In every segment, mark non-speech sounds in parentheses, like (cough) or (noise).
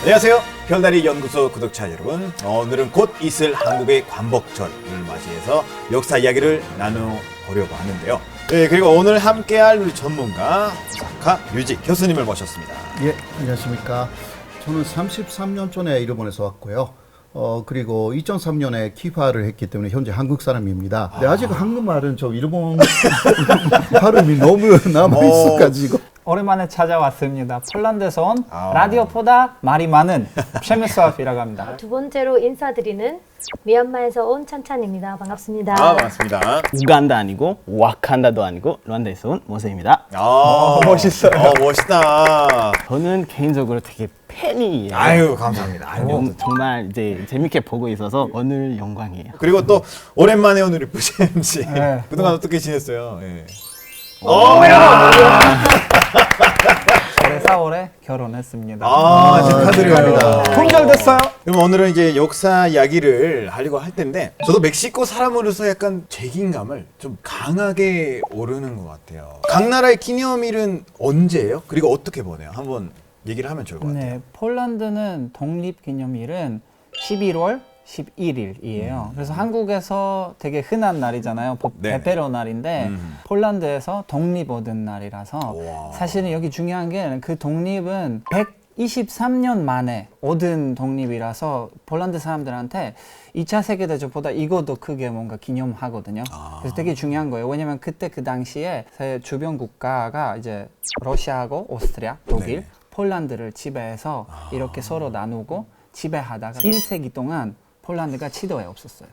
안녕하세요. 별다리 연구소 구독자 여러분. 어, 오늘은 곧 있을 한국의 관복절을 맞이해서 역사 이야기를 나눠보려고 하는데요. 네, 그리고 오늘 함께할 우리 전문가 작가 류지 교수님을 모셨습니다. 예, 안녕하십니까. 저는 33년 전에 일본에서 왔고요. 어, 그리고 2003년에 키파를 했기 때문에 현재 한국 사람입니다. 근데 아직 한국말은 저 일본 (laughs) 발음이 너무 (laughs) 남아있어가지고. 오랜만에 찾아왔습니다. 폴란드에서 온 아. 라디오보다 말이 많은 셰미스와프이라고 합니다. 두 번째로 인사드리는 미얀마에서 온 찬찬입니다. 반갑습니다. 아, 반갑습니다. 우간다 아니고 와칸다도 아니고 르완다에서 온 모세입니다. 아, 멋있어요. 어, 멋있다. 저는 개인적으로 되게 팬이에요. 아유, 감사합니다. 아유, 음, 정말 이제 재밌게 보고 있어서 오늘 영광이에요. 그리고 또 오랜만에 오늘 우리 MC. 네. 그동안 어떻게 지냈어요? 예. 올해 4월에 결혼했습니다. 아, 축하드려요. 품절됐어요? 그럼 오늘은 이제 역사 이야기를 하려고 할 텐데 저도 멕시코 사람으로서 약간 책임감을 좀 강하게 오르는 것 같아요. 각 나라의 기념일은 언제예요? 그리고 어떻게 보내요? 한번 얘기를 하면 좋을 것 같아요. 네, 폴란드는 독립 기념일은 11월 11일이에요. 그래서 한국에서 되게 흔한 날이잖아요. 보- 네. 베페로 날인데 음. 폴란드에서 독립 얻은 날이라서 와. 사실은 여기 중요한 게 그 독립은 123년 만에 얻은 독립이라서 폴란드 사람들한테 2차 세계대전보다 이거도 크게 뭔가 기념하거든요. 아. 그래서 되게 중요한 거예요. 왜냐면 그때 그 당시에 세 주변 국가가 이제 러시아하고 오스트리아, 독일, 네. 폴란드를 지배해서 이렇게 서로 나누고 지배하다가 1세기 동안 폴란드가 지도에 없었어요.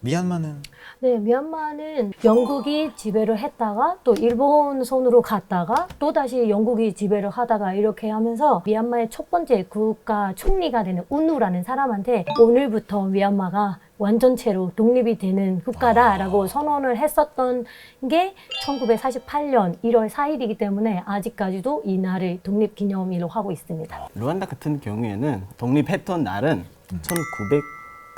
미얀마는? 네, 미얀마는 영국이 지배를 했다가 또 일본 손으로 갔다가 또 다시 영국이 지배를 하다가 이렇게 하면서 미얀마의 첫 번째 국가 총리가 되는 운우라는 사람한테 오늘부터 미얀마가 완전체로 독립이 되는 국가다라고 선언을 했었던 게 1948년 1월 4일이기 때문에 아직까지도 이 날을 독립기념일로 하고 있습니다. 르완다 같은 경우에는 독립했던 날은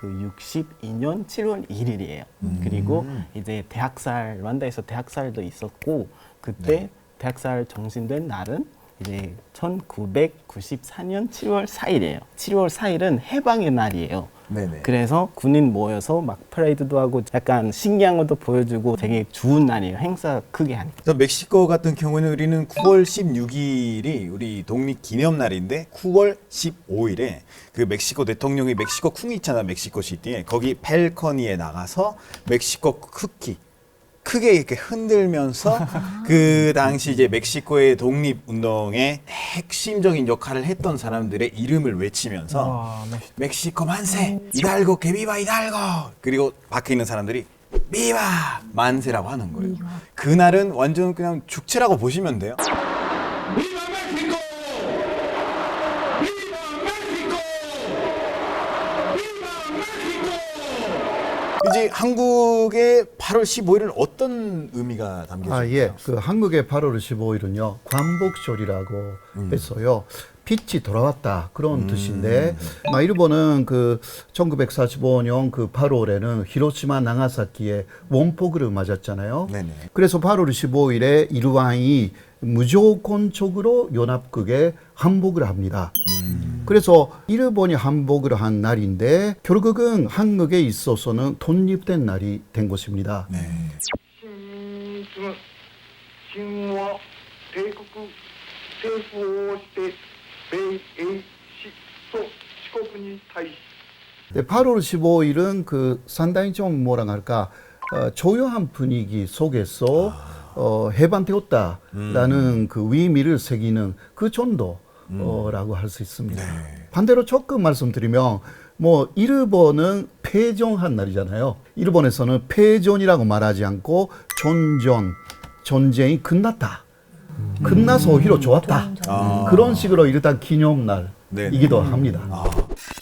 1962년 7월 1일이에요. 그리고 이제 대학살 르완다에서 대학살도 있었고 그때 대학살 정신된 날은 이제 1994년 7월 4일이에요. 7월 4일은 해방의 날이에요. 네네. 그래서 군인 모여서 막 퍼레이드도 하고 약간 신기한 것도 보여주고 되게 좋은 날이에요. 행사 크게 하니까. 그래서 멕시코 같은 경우는 우리는 9월 16일이 우리 독립 기념 날인데 9월 15일에 그 멕시코 대통령이 멕시코 쿵 있잖아 멕시코 시티에 거기 펠커니에 나가서 멕시코 쿠키 크게 이렇게 흔들면서 (laughs) 그 당시 이제 멕시코의 독립 운동에 핵심적인 역할을 했던 사람들의 이름을 외치면서 와. 멕시코 만세 이달고 개비바 이달고 그리고 밖에 있는 사람들이 비바 만세라고 하는 거예요. 그날은 완전 그냥 축제라고 보시면 돼요. 이제 한국의 8월 15일은 어떤 의미가 담겨져 아, 있나요? 예. 그 한국의 8월 15일은요, 관복절이라고 했어요. 빛이 돌아왔다. 그런 뜻인데, 막 일본은 그 1945년 그 8월에는 히로시마 나가사키에 원폭을 맞았잖아요. 네네. 그래서 8월 15일에 일왕이 무조건적으로 연합국에 항복을 합니다. 그래서 일본이 항복을 한 날인데 결국은 한국에 있어서는 독립된 날이 된 것입니다. 네. 네, 8월 15일은 그 상당히 좀 뭐라 할까 어, 조용한 분위기 속에서 아. 어, 해방되었다라는 그 의미를 새기는 그 정도라고 할수 있습니다. 반대로 조금 말씀드리면 뭐 일본은 패전한 날이잖아요. 일본에서는 패전이라고 말하지 않고 전전 전쟁이 끝났다. 끝나서 오히려 좋았다. 아. 그런 식으로 일단 기념날 이기도 합니다.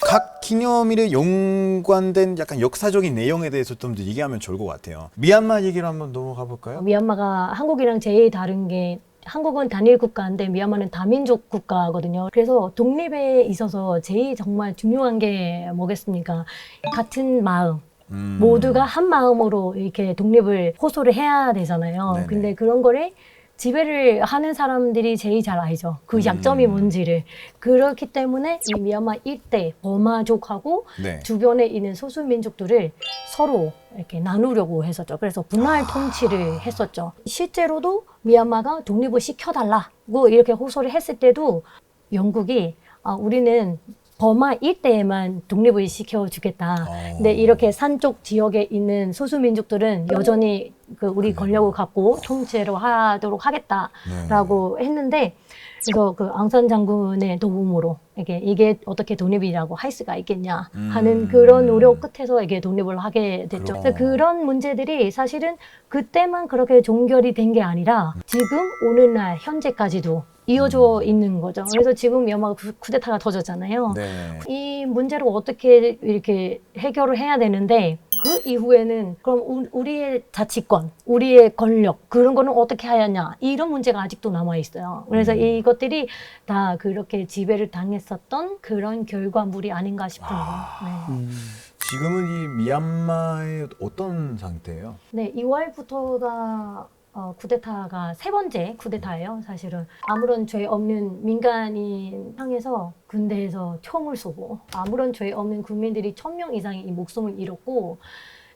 각 기념일에 연관된 약간 역사적인 내용에 대해서 좀 더 얘기하면 좋을 것 같아요. 미얀마 얘기를 한번 넘어가 볼까요? 미얀마가 한국이랑 제일 다른 게 한국은 단일 국가인데 미얀마는 다민족 국가거든요. 그래서 독립에 있어서 제일 정말 중요한 게 뭐겠습니까? 같은 마음. 음. 모두가 한 마음으로 이렇게 독립을 호소를 해야 되잖아요. 네네. 근데 그런 거를 지배를 하는 사람들이 제일 잘 알죠. 그 약점이 뭔지를. 그렇기 때문에 이 미얀마 일대 버마족하고 네. 주변에 있는 소수민족들을 서로 이렇게 나누려고 했었죠. 그래서 분할 통치를 했었죠. 실제로도 미얀마가 독립을 시켜달라고 이렇게 호소를 했을 때도 영국이 아, 우리는 버마 일대에만 독립을 시켜주겠다. 어. 근데 이렇게 산 쪽 지역에 있는 소수민족들은 여전히 그 우리 권력을 갖고 통치를 하도록 하겠다라고 했는데 그래서 그 앙산 장군의 도움으로 이게 이게 어떻게 독립이라고 할 수가 있겠냐 하는 음. 그런 노력 끝에서 이게 독립을 하게 됐죠. 그럼. 그래서 그런 문제들이 사실은 그때만 그렇게 종결이 된 게 아니라 지금 오늘날 현재까지도 이어져 있는 거죠. 그래서 지금 미얀마가 쿠- 쿠데타가 터졌잖아요. 네. 이 문제를 어떻게 이렇게 해결을 해야 되는데 그 이후에는 그럼 우- 우리의 자치권, 우리의 권력 그런 거는 어떻게 하였냐 이런 문제가 아직도 남아 있어요. 그래서 이것들이 다 그렇게 지배를 당했었던 그런 결과물이 아닌가 싶은 거. 네. 지금은 이 미얀마의 어떤 상태예요? 네, 2월부터가 어, 쿠데타가 세 번째 쿠데타예요, 사실은. 아무런 죄 없는 민간인 향해서 군대에서 총을 쏘고 아무런 죄 없는 국민들이 천 명 이상이 이 목숨을 잃었고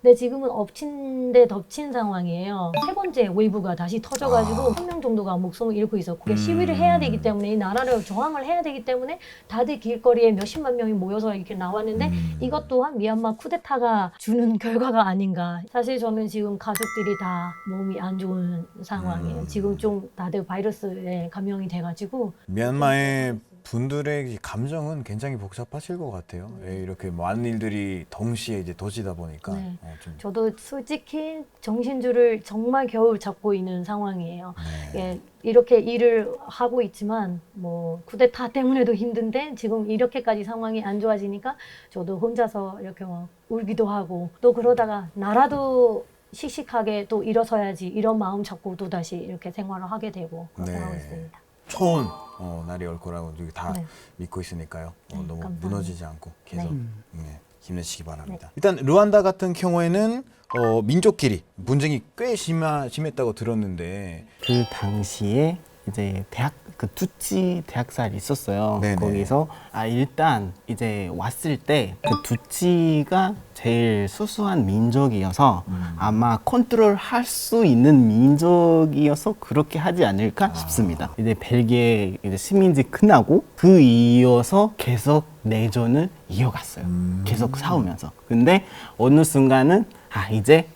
근데 지금은 엎친 데 덮친 상황이에요. 세 번째 웨이브가 다시 터져가지고 천명 정도가 목숨을 잃고 있었고 음. 시위를 해야 되기 때문에 이 나라를 저항을 해야 되기 때문에 다들 길거리에 몇십만 명이 모여서 이렇게 나왔는데 음. 이것 또한 미얀마 쿠데타가 주는 결과가 아닌가. 사실 저는 지금 가족들이 다 몸이 안 좋은 상황이에요. 음. 지금 좀 다들 바이러스에 감염이 돼가지고 미얀마의 분들의 이 감정은 굉장히 복잡하실 것 같아요. 예, 이렇게 많은 일들이 동시에 이제 터지다 보니까 네. 어, 좀, 저도 솔직히 정신줄을 정말 겨우 잡고 있는 상황이에요. 네. 예, 이렇게 일을 하고 있지만 뭐 쿠데타 때문에도 힘든데 지금 이렇게까지 상황이 안 좋아지니까 저도 혼자서 이렇게 막 울기도 하고 또 그러다가 나라도 씩씩하게 또 일어서야지 이런 마음 잡고 또 다시 이렇게 생활을 하게 되고 그렇게 네. 하고 있습니다. 좋은 어, 날이 올 거라고 다 네. 믿고 있으니까요. 어, 네, 너무 감사합니다. 무너지지 않고 계속 네. 네, 힘내시기 바랍니다. 일단 르완다 같은 경우에는 어, 민족끼리 분쟁이 꽤 심하, 심했다고 들었는데 그 당시에 이제 대학 그 두치 대학살이 있었어요. 네네. 거기서 아 일단 이제 왔을 때 그 두치가 제일 소수한 민족이어서 음. 아마 컨트롤 할 수 있는 민족이어서 그렇게 하지 않을까 아. 싶습니다. 이제 벨기에 이제 식민지 끝나고 그 이어서 계속 내전을 이어갔어요. 음. 계속 싸우면서. 근데 어느 순간은 아 이제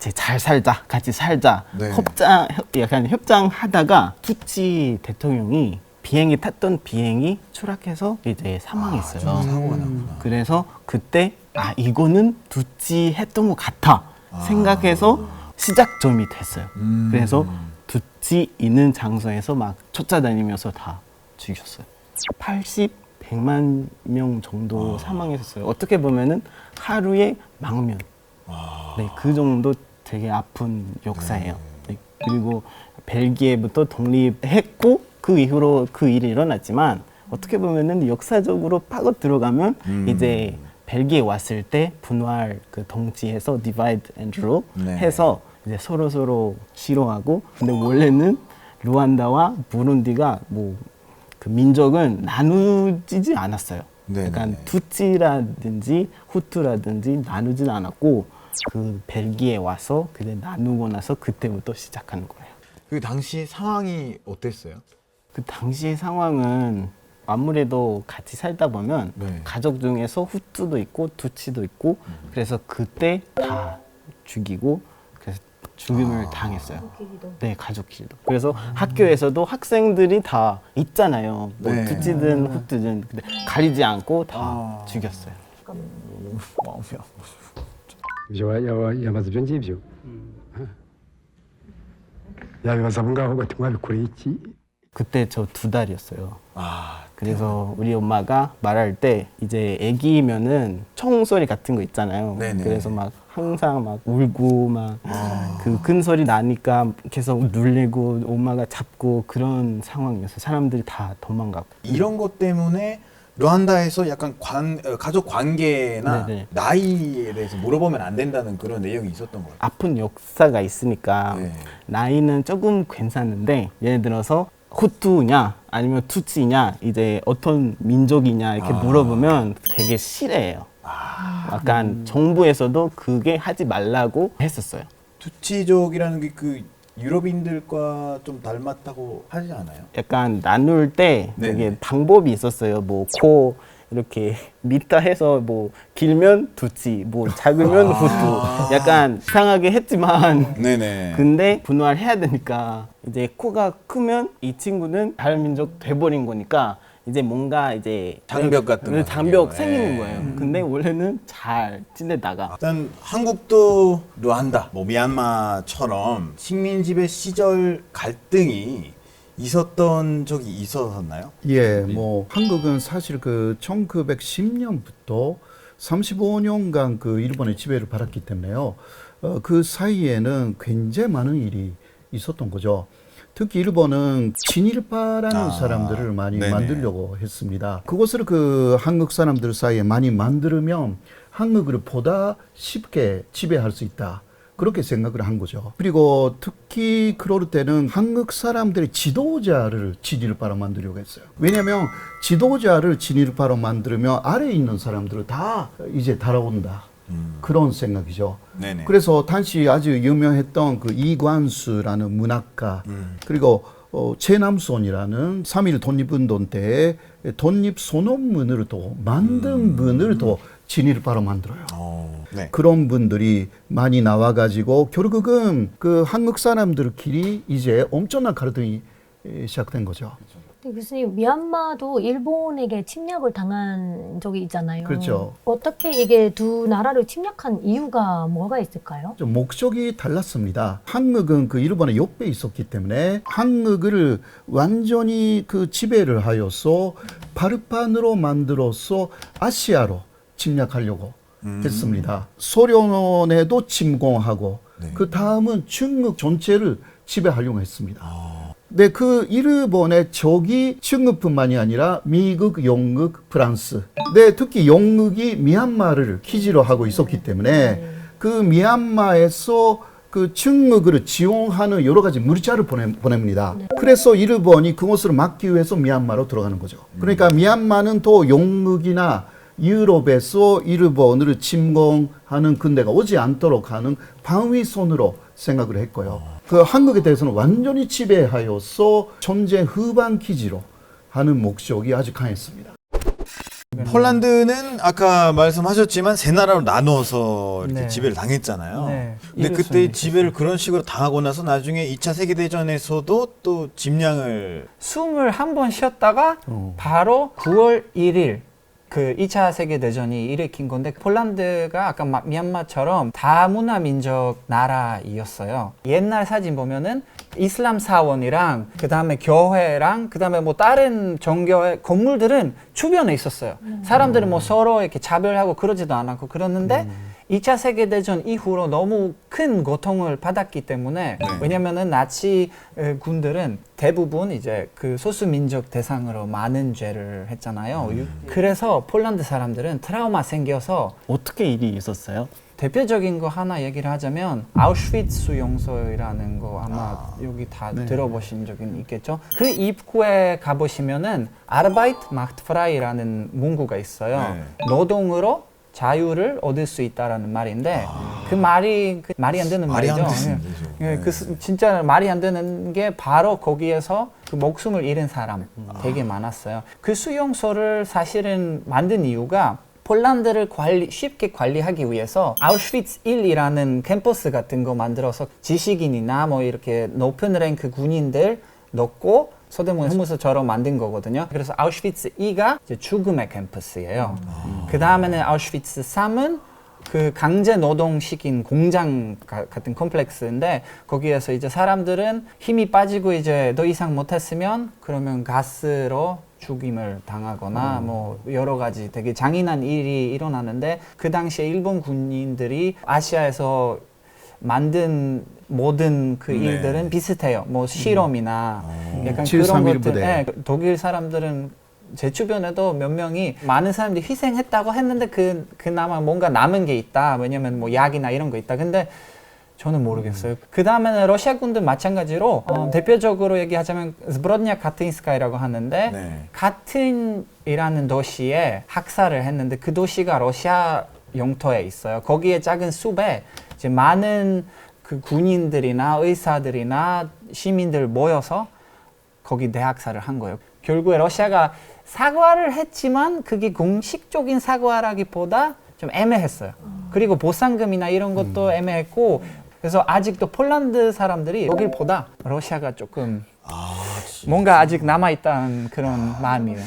이제 잘 살자, 같이 살자. 네. 협장, 협- 약간 협장하다가 투치 대통령이 비행기 탔던 비행이 추락해서 이제 사망했어요. 아, 좀 사고가 났구나. 그래서 그때 아 이거는 두치 했던 것 같아 생각해서 시작점이 됐어요. 아. 음. 그래서 두치 있는 장소에서 막 쫓아다니면서 다 죽였어요. 80, 100만 명 정도 사망했었어요. 어떻게 보면은 하루에 망면. 네, 그 정도 되게 아픈 역사예요. 네, 그리고 벨기에부터 독립했고 그 이후로 그 일이 일어났지만 어떻게 보면은 역사적으로 파고 들어가면 음. 이제 벨기에 왔을 때 분할 그 동지에서 divide and rule 네. 해서 이제 서로 서로 싫어하고 근데 원래는 루안다와 부룬디가 뭐 그 민족은 나누지 않았어요. 네네네. 약간 투치라든지 후투라든지 나누진 않았고 그 벨기에 와서 그때 나누고 나서 그때부터 시작하는 거예요. 그 당시 상황이 어땠어요? 그 당시의 상황은 아무래도 같이 살다 보면 네. 가족 중에서 후투도 있고 투치도 있고 그래서 그때 다 죽이고 그래서 죽임을 당했어요. 네, 가족끼리도. 그래서 학교에서도 학생들이 다 있잖아요. 뭐 네. 투치든 후투든 근데 가리지 않고 다 아. 죽였어요. 마음이 아파. 就 要yamaze ibyo ngibyo yabibaza abo ngabo bati mwabikoreye iki 그때 저 두 달이었어요. 아, 그래서 우리 엄마가 말할 때 이제 아기면은 총소리 같은 거 있잖아요. 네네. 그래서 막 항상 막 울고 막그큰 소리 나니까 계속 눌리고 엄마가 잡고 그런 상황이었어요. 사람들이 다 도망가고. 이런 것 때문에 르완다에서 약간 관, 어, 가족 관계나 네네. 나이에 대해서 물어보면 안 된다는 그런 내용이 있었던 거예요. 아픈 역사가 있으니까 네. 나이는 조금 괜찮은데 예를 들어서 후투냐 아니면 투치냐 이제 어떤 민족이냐 이렇게 아. 물어보면 되게 싫어해요. 약간 정부에서도 그게 하지 말라고 했었어요. 투치족이라는 게 그 유럽인들과 좀 닮았다고 하지 않아요? 약간 나눌 때 네네. 되게 방법이 있었어요. 뭐 코 이렇게 (laughs) 밑다 해서 뭐 길면 두치, 뭐 작으면 후투. 약간 이상하게 했지만 네네. 근데 분화를 해야 되니까 이제 코가 크면 이 친구는 다른 민족 돼버린 거니까 이제 뭔가 이제 장벽 같은 네, 거 장벽 생기는 생기는 거예요. 거예요. 근데 원래는 잘 지내다가 일단 한국도 르완다, 뭐 미얀마처럼 식민 지배 시절 갈등이 있었던 적이 있었나요? 예, 뭐 한국은 사실 그 1910년부터 35년간 그 일본의 지배를 받았기 때문에요. 어, 그 사이에는 굉장히 많은 일이 있었던 거죠. 특히 일본은 친일파라는 아, 사람들을 많이 네네. 만들려고 했습니다. 그것을 그 한국 사람들 사이에 많이 만들면 한국을 보다 쉽게 지배할 수 있다. 그렇게 생각을 한 거죠. 그리고 특히 그럴 때는 한국 사람들이 지도자를 진일파로 만들려고 했어요. 왜냐하면 지도자를 진일파로 만들면 아래에 있는 사람들을 다 이제 달아온다. 그런 생각이죠. 네네. 그래서 당시 아주 유명했던 그 이관수라는 문학가 그리고 어, 최남손이라는 3.1 독립운동 때 독립 소논문을 또 만든 분을 또 진일파로 만들어요. 어, 네. 그런 분들이 많이 나와가지고 결국은 그 한국 사람들끼리 이제 엄청난 갈등이 에, 시작된 거죠. 근데 교수님 미얀마도 일본에게 침략을 당한 적이 있잖아요. 그렇죠. 어떻게 이게 두 나라를 침략한 이유가 뭐가 있을까요? 좀 목적이 달랐습니다. 한국은 그 일본의 옆에 있었기 때문에 한국을 완전히 그 지배를 하여서 발판으로 만들어서 아시아로 침략하려고 했습니다. 소련에도 침공하고 네. 그 다음은 중국 전체를 지배하려고 했습니다. 네, 그 일본의 적이 중국뿐만이 아니라 미국, 영국, 프랑스. 네, 특히 영국이 미얀마를 기지로 하고 있었기 때문에 그 미얀마에서 그 중국을 지원하는 여러 가지 물자를 보내, 보냅니다. 그래서 일본이 그것을 막기 위해서 미얀마로 들어가는 거죠. 그러니까 미얀마는 또 영국이나 유럽에서 일본을 침공하는 군대가 오지 않도록 하는 방위선으로 생각을 했고요. 그 한국에 대해서는 완전히 지배하여서 전쟁 후반 기지로 하는 목적이 아주 강했습니다. 폴란드는 아까 말씀하셨지만 세 나라로 나누어서 이렇게 네. 지배를 당했잖아요. 네. 근데 그때 지배를 그런 식으로 당하고 나서 나중에 2차 세계 대전에서도 또 짐량을 숨을 한 번 쉬었다가 바로 9월 1일 그 2차 세계대전이 일으킨 건데 폴란드가 아까 마- 미얀마처럼 다문화 민족 나라이었어요. 옛날 사진 보면은 이슬람 사원이랑 그 다음에 교회랑 그 다음에 뭐 다른 종교의 건물들은 주변에 있었어요. 사람들은 뭐 서로 이렇게 차별하고 그러지도 않았고 그러는데 2차 세계대전 이후로 너무 큰 고통을 받았기 때문에 네. 왜냐면은 나치 어, 군들은 대부분 이제 그 소수 민족 대상으로 많은 죄를 했잖아요. 유- 그래서 폴란드 사람들은 트라우마 생겨서 어떻게 일이 있었어요? 대표적인 거 하나 얘기를 하자면 아우슈비츠 수용소라는 거 아마 여기 다 들어보신 적은 있겠죠. 그 입구에 가보시면은 아르바이트 마트 프라이라는 문구가 있어요. 네. 노동으로 자유를 얻을 수 있다라는 말인데 그 말이 그 말이 안 되는 말이 안 말이죠. 되는 예. 거죠. 예, 네. 그 스- 진짜 말이 안 되는 게 바로 거기에서 그 목숨을 잃은 사람 되게 많았어요. 그 수용소를 사실은 만든 이유가 폴란드를 관리, 쉽게 관리하기 위해서 아우슈비츠 1이라는 캠퍼스 같은 거 만들어서 지식인이나 뭐 이렇게 높은 랭크 군인들 넣고 서대문 혐오소처럼 만든 거거든요. 그래서 아우슈비츠 2가 이제 죽음의 캠퍼스예요. 그 다음에는 아우슈비츠 3은 그 강제 노동시킨 공장 가- 같은 컴플렉스인데 거기에서 이제 사람들은 힘이 빠지고 이제 더 이상 못했으면 그러면 가스로 죽임을 당하거나 뭐 여러 가지 되게 잔인한 일이 일어나는데 그 당시에 일본 군인들이 아시아에서 만든 모든 그 네. 일들은 비슷해요. 뭐 실험이나 약간 그런 731 것들. 부대. 예, 독일 사람들은 제 주변에도 몇 명이 많은 사람들이 희생했다고 했는데 그 그나마 뭔가 남은 게 있다. 왜냐면 뭐 약이나 이런 거 있다. 근데 저는 모르겠어요. 그 다음에는 러시아 군도 마찬가지로 어, 대표적으로 얘기하자면 스브rod냐 카트인스카이라고 하는데 네. 카튼이라는 도시에 학살을 했는데 그 도시가 러시아 영토에 있어요. 거기에 작은 숲에 이제 많은 그 군인들이나 의사들이나 시민들 모여서 거기 대학살을 한 거예요. 결국에 러시아가 사과를 했지만 그게 공식적인 사과라기보다 좀 애매했어요. 그리고 보상금이나 이런 것도 애매했고 그래서 아직도 폴란드 사람들이 여길 보다 러시아가 조금 뭔가 아직 남아 있다는 그런 마음이에요.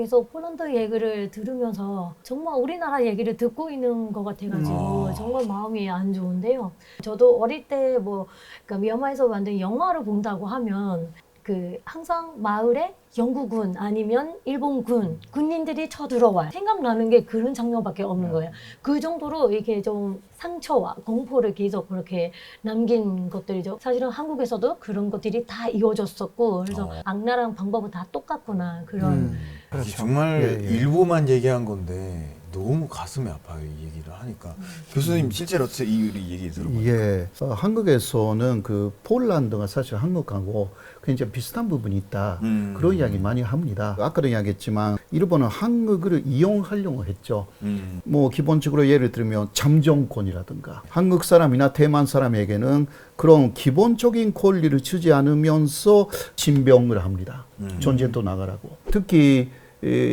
그래서 폴란드 얘기를 들으면서 정말 우리나라 얘기를 듣고 있는 것 같아가지고 정말 마음이 안 좋은데요. 저도 어릴 때뭐 그러니까 미얀마에서 만든 영화를 본다고 하면 그 항상 마을에 영국군 아니면 일본군 군인들이 쳐들어와요. 생각나는 게 그런 장면밖에 없는 거예요. 그 정도로 이렇게 좀 상처와 공포를 계속 그렇게 남긴 것들이죠. 사실은 한국에서도 그런 것들이 다 이어졌었고 그래서 어. 악랄한 방법은 다 똑같구나 그런 이게 정말 예, 예. 일부만 얘기한 건데 너무 가슴이 아파요 이 얘기를 하니까 교수님 실제로 어떻게 이 얘기 들어보니까 예, 어, 한국에서는 그 폴란드가 사실 한국하고 굉장히 비슷한 부분이 있다. 음. 그런 이야기 많이 합니다. 아까도 이야기했지만 일본은 한국을 이용하려고 했죠. 음. 뭐 기본적으로 예를 들면 잠정권이라든가 한국 사람이나 대만 사람에게는 그런 기본적인 권리를 주지 않으면서 신병을 합니다. 전쟁도 나가라고. 특히 이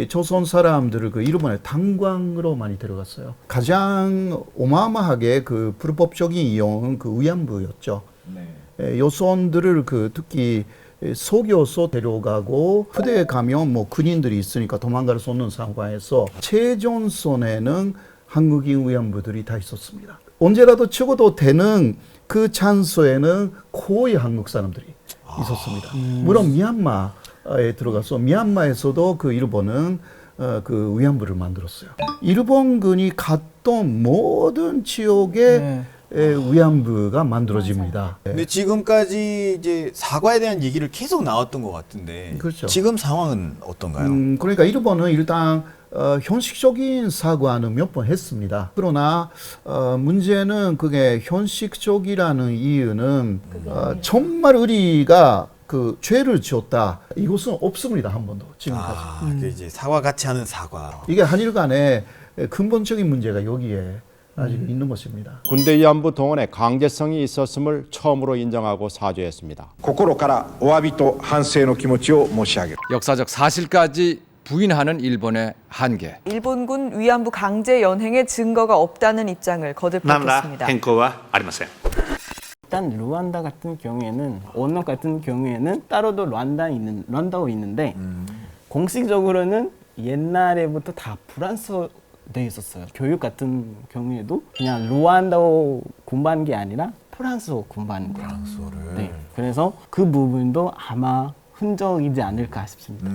조선 사람들을 그 일본의 당광으로 많이 데려갔어요. 가장 어마어마하게 그 불법적인 이용은 그 위안부였죠. 에, 여성들을 그 특히 에, 속여서 데려가고 부대에 가면 뭐 군인들이 있으니까 도망갈 수 없는 상황에서 최전선에는 한국인 위안부들이 다 있었습니다. 언제라도 죽어도 되는 그 찬소에는 거의 한국 사람들이 있었습니다. 물론 미얀마 에 들어가서 미얀마에서도 그 일본은 어, 그 위안부를 만들었어요. 일본군이 갔던 모든 지역에 네. 에, 위안부가 만들어집니다. 네. 근데 지금까지 이제 사과에 대한 얘기를 계속 나왔던 것 같은데 그렇죠. 지금 상황은 어떤가요? 음, 그러니까 일본은 일단 어, 현실적인 사과는 몇 번 했습니다. 그러나 어, 문제는 그게 현실적이라는 이유는 어, 정말 우리가 그 죄를 지었다. 이것은 없습니다 한 번도 지금까지. 아, 그 이제 사과 같이 하는 사과. 이게 한일 간의 근본적인 문제가 여기에 아직 있는 것입니다. 군대 위안부 동원의 강제성이 있었음을 처음으로 인정하고 사죄했습니다. 心からお詫びと反省の気持ちを申し上げる 역사적 사실까지 부인하는 일본의 한계. 일본군 위안부 강제 연행의 증거가 없다는 입장을 거듭 何ら 밝혔습니다. 変更はありません。 일단 루안다 같은 경우에는 언어 같은 경우에는 따로도 르완다 있는 르완다어 있는데 공식적으로는 옛날에부터 다 프랑스어 돼 있었어요. 교육 같은 경우에도 그냥 루안다어 공부한 게 아니라 프랑스어 공부하는 거예요. 프랑스어를. 네. 그래서 그 부분도 아마 흔적이지 않을까 싶습니다.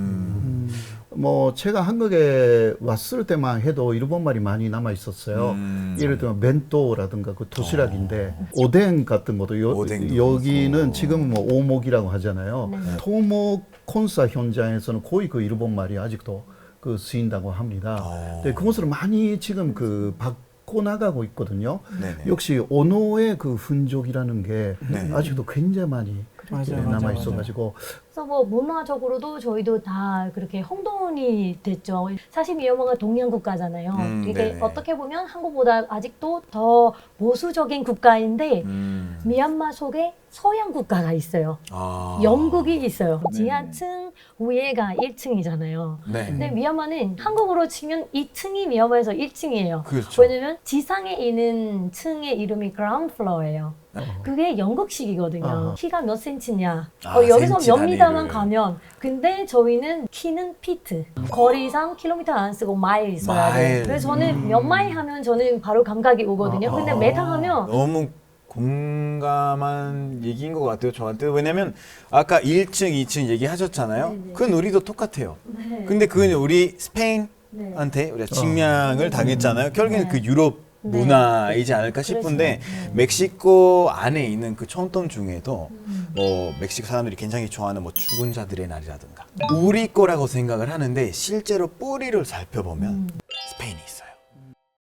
뭐 제가 한국에 왔을 때만 해도 일본 말이 많이 남아 있었어요. 음. 예를 들면 멘토라든가 그 도시락인데 오 뎅 같은 것도 요, 여기는. 지금 뭐 오목이라고 하잖아요. 토목 콘사 현장에서는 거의 그 일본 말이 아직도 그 쓰인다고 합니다. 어. 네, 그것을 많이 지금 그 바꿔 나가고 있거든요. 네네. 역시 언어의 그 흔적이라는 게 네네. 아직도 굉장히 많이 네, 남아 맞아요. 있어가지고 그래서 뭐 문화적으로도 저희도 다 그렇게 혼돈이 됐죠. 사실 미얀마가 동양 국가잖아요. 음, 이게 네네. 어떻게 보면 한국보다 아직도 더 보수적인 국가인데 음. 미얀마 속에 서양 국가가 있어요. 아. 영국이 있어요. 지하층 위에가 1층이잖아요. 네. 근데 미얀마는 한국으로 치면 2층이 미얀마에서 1층이에요. 그렇죠. 왜냐면 지상에 있는 층의 이름이 ground floor예요. 그게 영국식이거든요. 아하. 키가 몇 센치냐. 아, 어, 여기서 센치 몇 미터만 단위를. 가면. 근데 저희는 키는 피트. 거리상 킬로미터 안 쓰고 마일 써야 마일. 돼요. 그래서 저는 몇 마일 하면 저는 바로 감각이 오거든요. 근데 메타 하면 너무 공감한 얘기인 것 같아요 저한테 왜냐면 아까 1층 2층 얘기하셨잖아요 그건 우리도 똑같아요 근데 그건 우리 스페인한테 네. 우리가 침략을 당했잖아요 결국에는 그 유럽 네. 문화이지 않을까 싶은데 멕시코 안에 있는 그 촌돈 중에도 뭐 멕시코 사람들이 굉장히 좋아하는 뭐 죽은 자들의 날이라든가 우리 거라고 생각을 하는데 실제로 뿌리를 살펴보면 스페인이 있어요.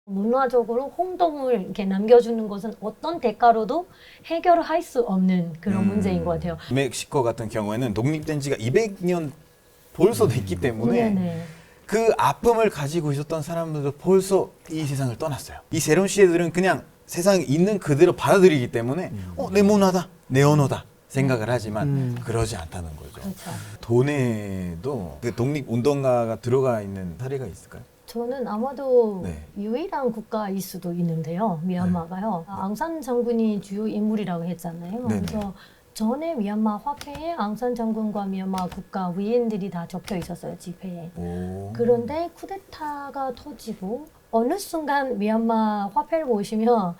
문화적으로 홍동을 이렇게 남겨주는 것은 어떤 대가로도 해결할 수 없는 그런 음. 문제인 것 같아요. 멕시코 같은 경우에는 독립된 지가 200년 벌써 됐기 때문에 네네. 그 아픔을 가지고 있었던 사람들도 벌써 이 세상을 떠났어요. 이 새로운 시대들은 그냥 세상에 있는 그대로 받아들이기 때문에 어, 내 문화다, 내 언어다 생각을 하지만 그러지 않다는 거죠. 그렇죠. 돈에도 그 독립운동가가 들어가 있는 사례가 있을까요? 저는 아마도 네. 유일한 국가일 수도 있는데요. 미얀마가요. 앙산 장군이 주요 인물이라고 했잖아요. 네네. 그래서 전에 미얀마 화폐에 앙산 장군과 미얀마 국가 위인들이 다 적혀 있었어요. 지폐에. 오. 그런데 쿠데타가 터지고 어느 순간 미얀마 화폐를 보시면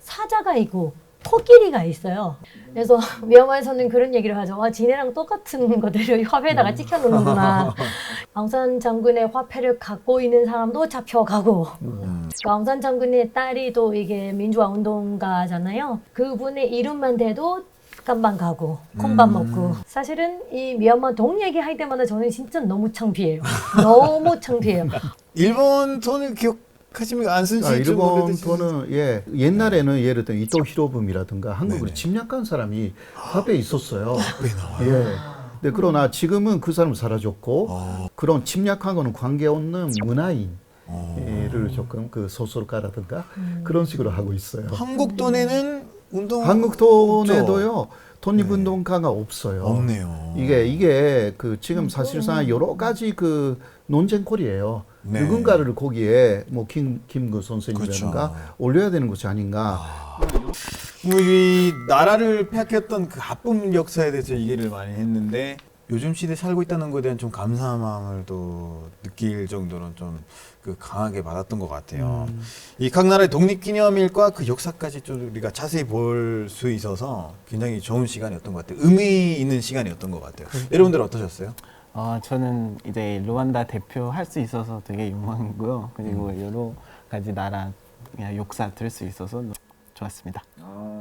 사자가 있고 코끼리가 있어요. 그래서 (laughs) 미얀마에서는 그런 얘기를 하죠. 와, 지네랑 똑같은 것들을 화폐에다가 찍혀놓는구나. (laughs) 앙산 장군의 화폐를 갖고 있는 사람도 잡혀가고 음. 그 앙산 장군의 딸이 또 이게 민주화 운동가잖아요. 그분의 이름만 대도 깜방 가고 콩밥 먹고 사실은 이 미얀마 동 얘기할 때마다 저는 진짜 너무 창피해요. (laughs) 너무 창피해요. 일본 돈을 기억하시면 안 쓴지 아, 좀 일본 돈은 예 옛날에는 예를 들어 이토 히로부미라든가 한국을 네네. 침략한 사람이 화폐에 있었어요. (gasps) 예. 근데 그러나 지금은 그 사람 사라졌고 어. 그런 침략한 거는 관계없는 문화인을 어. 조금 그 소설가라든가 그런 식으로 하고 있어요. 한국 돈에는 운동 한국 돈에도요 독립운동가가 없어요. 없네요. 이게 이게 그 지금 사실상 여러 가지 그 논쟁거리예요. 네. 누군가를 거기에 뭐김 김구 선생님이라든가 그렇죠. 올려야 되는 것이 아닌가. 우리 나라를 폐하했던 그 아픔 역사에 대해서 얘기를 많이 했는데 요즘 시대에 살고 있다는 것에 대한 좀 감사한 마음을 또 느낄 정도로 좀그 강하게 받았던 것 같아요. 이각 나라의 독립기념일과 그 역사까지 좀 우리가 자세히 볼 수 있어서 굉장히 좋은 시간이었던 것 같아요. 의미 있는 시간이었던 것 같아요. 여러분들 어떠셨어요? 어, 저는 이제 루안다 대표 할 수 있어서 되게 영광이고요. 그리고 여러 가지 나라 역사 들을 수 있어서 좋았습니다.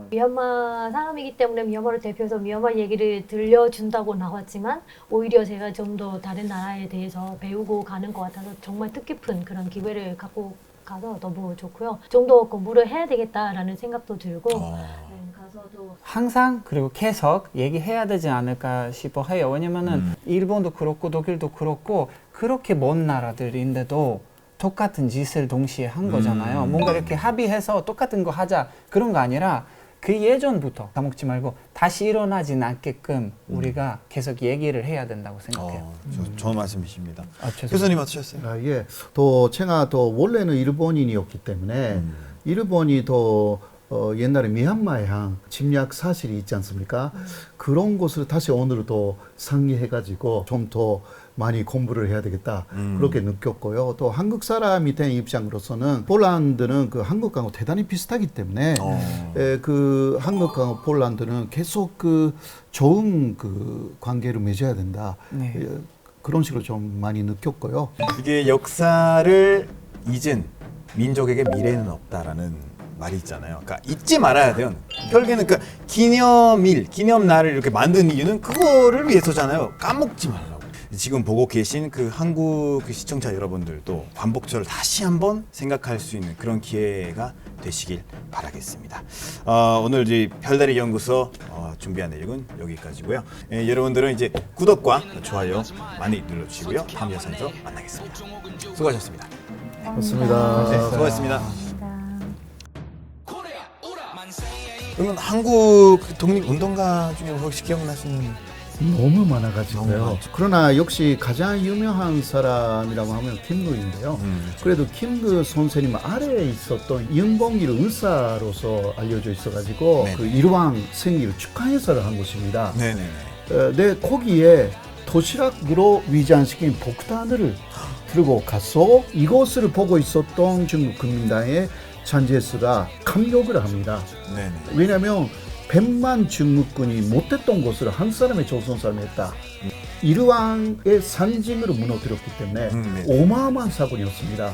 미얀마 사람이기 때문에 미얀마를 대표해서 미얀마 얘기를 들려준다고 나왔지만 오히려 제가 좀 더 다른 나라에 대해서 배우고 가는 것 같아서 정말 뜻깊은 그런 기회를 갖고 가서 너무 좋고요. 좀 더 공부를 해야 되겠다라는 생각도 들고 어. 네, 가서도 항상 그리고 계속 얘기해야 되지 않을까 싶어 해요. 왜냐면은 일본도 그렇고 독일도 그렇고 그렇게 먼 나라들인데도 똑같은 짓을 동시에 한 거잖아요. 뭔가 이렇게 합의해서 똑같은 거 하자 그런 거 아니라 그 예전부터 까먹지 말고 다시 일어나진 않게끔 우리가 계속 얘기를 해야 된다고 생각해요. 어, 저, 좋은 말씀이십니다. 아, 죄송합니다. 교수님 어떠셨어요? 아, 예. 또 제가 또 원래는 일본인이었기 때문에 음. 일본이 더 어, 옛날에 미얀마에 한 침략 사실이 있지 않습니까? 그런 것을 다시 오늘 또 상기해가지고 좀더 많이 공부를 해야 되겠다 음. 그렇게 느꼈고요. 또 한국 사람이 된 입장으로서는 폴란드는 그 한국하고 대단히 비슷하기 때문에 어. 에, 그 한국과 폴란드는 계속 그 좋은 그 관계를 맺어야 된다. 네. 예, 그런 식으로 좀 많이 느꼈고요. 이게 역사를 잊은 민족에게 미래는 없다라는 말이 있잖아요. 그러니까 잊지 말아야 돼요. 결국에는 그 기념일, 기념날을 이렇게 만든 이유는 그거를 위해서잖아요. 까먹지 말라고. 지금 보고 계신 그 한국 그 시청자 여러분들도 반복절을 다시 한번 생각할 수 있는 그런 기회가 되시길 바라겠습니다. 어, 오늘 이제 별다리 연구소 어, 준비한 내용은 여기까지고요. 예, 여러분들은 이제 구독과 좋아요 많이 눌러주시고요. 다음 영상에서 만나겠습니다. 수고하셨습니다. 맞습니다. 네, 수고하셨습니다. 그러면 한국 독립 운동가 중에 혹시 기억나시는 너무 많아가지고요. 너무 많죠. 그러나 역시 가장 유명한 사람이라고 하면 김구인데요. 음. 그래도 김구 선생님 아래에 있었던 이은봉길 의사로서 알려져 있어가지고 네네. 그 일왕 생일 축하 행사를 한 곳입니다. 네네네. 어, 네, 거기에 도시락으로 위장시킨 복단을 들고 가서 이것을 보고 있었던 중국 국민당의 잔제스가 감격을 합니다. 네네. 왜냐하면 100만 중국군이 못했던 것을 한 사람의 조선 사람이 했다. 이르왕의 상징으로 무너뜨렸기 때문에 음, 네. 어마어마한 사건이었습니다.